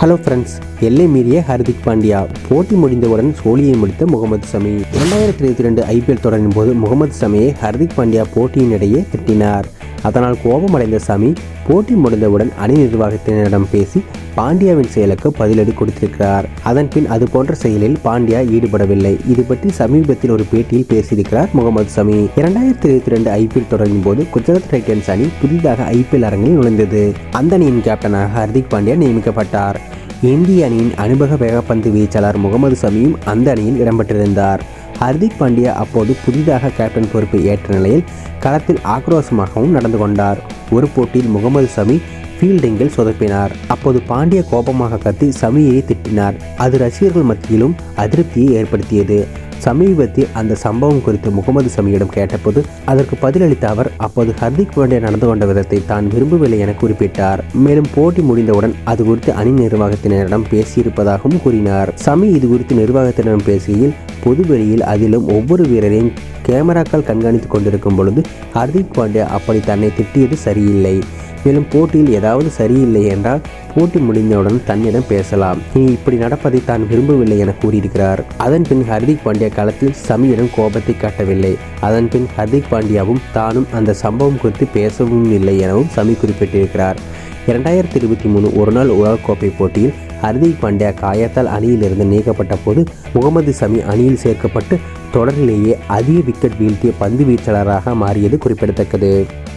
Hello friends எல்லை மீறிய ஹர்திக் பாண்டியா போட்டி முடிந்தவுடன் சோழியை முடித்த முகமது சமி இரண்டாயிரத்தி இருபத்தி ரெண்டு ஐபிஎல் தொடரின் போது முகமது சமியை ஹர்திக் பாண்டியா போட்டியினிடையே திட்டினார். அதனால் கோபமடைந்த சமி போட்டி முடிந்தவுடன் அணி நிர்வாகத்தினரிடம் பேசி பாண்டியாவின் செயலுக்கு பதிலடி கொடுத்திருக்கிறார். அதன் பின் அது போன்ற செயலில் பாண்டியா ஈடுபடவில்லை. இது பற்றி சமீபத்தில் ஒரு பேட்டியில் பேசியிருக்கிறார் முகமது சமி. இரண்டாயிரத்தி இருபத்தி ரெண்டு ஐபிஎல் தொடரின் போது குஜராத் டைட்டன்ஸ் அணி புதிதாக ஐபிஎல் அரங்கில் நுழைந்தது. அந்த அணியின் கேப்டனாக ஹர்திக் பாண்டியா நியமிக்கப்பட்டார். இந்திய அணியின் அனுபவ வேகப்பந்து வீச்சாளர் முகமது சமியும் அந்த அணியில் இடம்பெற்றிருந்தார். ஹர்திக் பாண்டியா அப்போது புதிதாக கேப்டன் பொறுப்பை ஏற்ற நிலையில் களத்தில் ஆக்ரோஷமாகவும் நடந்து கொண்டார். ஒரு போட்டியில் முகமது சமி ஃபீல்டிங்கில் சொதப்பினார். அப்போது பாண்டிய கோபமாக கத்தி சமியை திட்டினார். அது ரசிகர்கள் மத்தியிலும் அதிருப்தியை ஏற்படுத்தியது. சமீபத்தில் அந்த சம்பவம் குறித்து முகமது சமியிடம் கேட்டபோது அதற்கு பதிலளித்த அவர் அப்போது ஹர்திக் பாண்டியா நடந்து கொண்ட விதத்தை தான் விரும்பவில்லை என குறிப்பிட்டார். மேலும் போட்டி முடிந்தவுடன் அது குறித்து அணி நிர்வாகத்தினரிடம் பேசியிருப்பதாகவும் கூறினார். சமி இது குறித்து நிர்வாகத்தினரிடம் பேசுகையில் பொதுவெளியில் அதிலும் ஒவ்வொரு வீரரையும் கேமராக்கள் கண்காணித்துக் கொண்டிருக்கும் பொழுது ஹர்திக் பாண்டியா அப்படி தன்னை திட்டியது சரியில்லை. மேலும் போட்டியில் ஏதாவது சரியில்லை என்றால் போட்டி முடிந்தவுடன் தன்னிடம் பேசலாம். நீ இப்படி நடப்பதை தான் விரும்பவில்லை என கூறியிருக்கிறார். அதன் பின் ஹர்திக் பாண்டியா களத்தில் சமியிடம் கோபத்தை காட்டவில்லை. அதன் பின் ஹர்திக் பாண்டியாவும் தானும் அந்த சம்பவம் குறித்து பேசவும் இல்லை எனவும் சமி குறிப்பிட்டிருக்கிறார். இரண்டாயிரத்தி இருபத்தி மூணு ஒருநாள் உலகக்கோப்பை போட்டியில் ஹர்திக் பாண்டியா காயத்தால் அணியிலிருந்து நீக்கப்பட்ட போது முகமது சமி அணியில் சேர்க்கப்பட்டு தொடரிலேயே அதிக விக்கெட் வீழ்த்திய பந்து வீச்சாளராக மாறியது குறிப்பிடத்தக்கது.